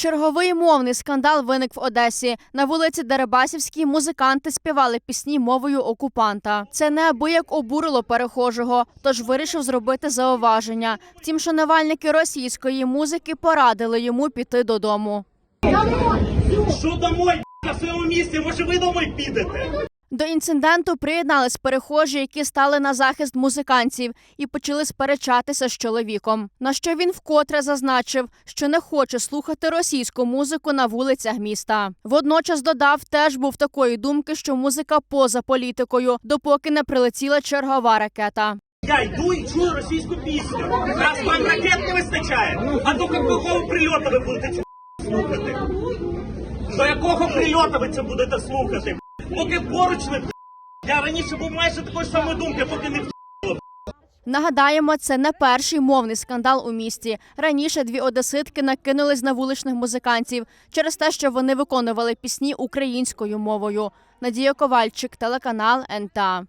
Черговий мовний скандал виник в Одесі. На вулиці Дерибасівській музиканти співали пісні мовою окупанта. Це неабияк обурило перехожого, тож вирішив зробити зауваження. Втім, шанувальники російської музики порадили йому піти додому. Що домой, на своєму місці? Може ви домой підете? До інциденту приєднались перехожі, які стали на захист музикантів і почали сперечатися з чоловіком. На що він вкотре зазначив, що не хоче слухати російську музику на вулицях міста. Водночас додав, теж був такої думки, що музика поза політикою, допоки не прилетіла чергова ракета. Я йду і чую російську пісню. Раз вам ракет не вистачає. А до якого прильоту ви будете слухати? До якого прильоту ви це будете слухати? Поки поруч не я раніше був майже такої самої думки, поки не Нагадаємо, це не перший мовний скандал у місті. Раніше дві одеситки накинулись на вуличних музикантів через те, що вони виконували пісні українською мовою. Надія Ковальчик, телеканал НТА.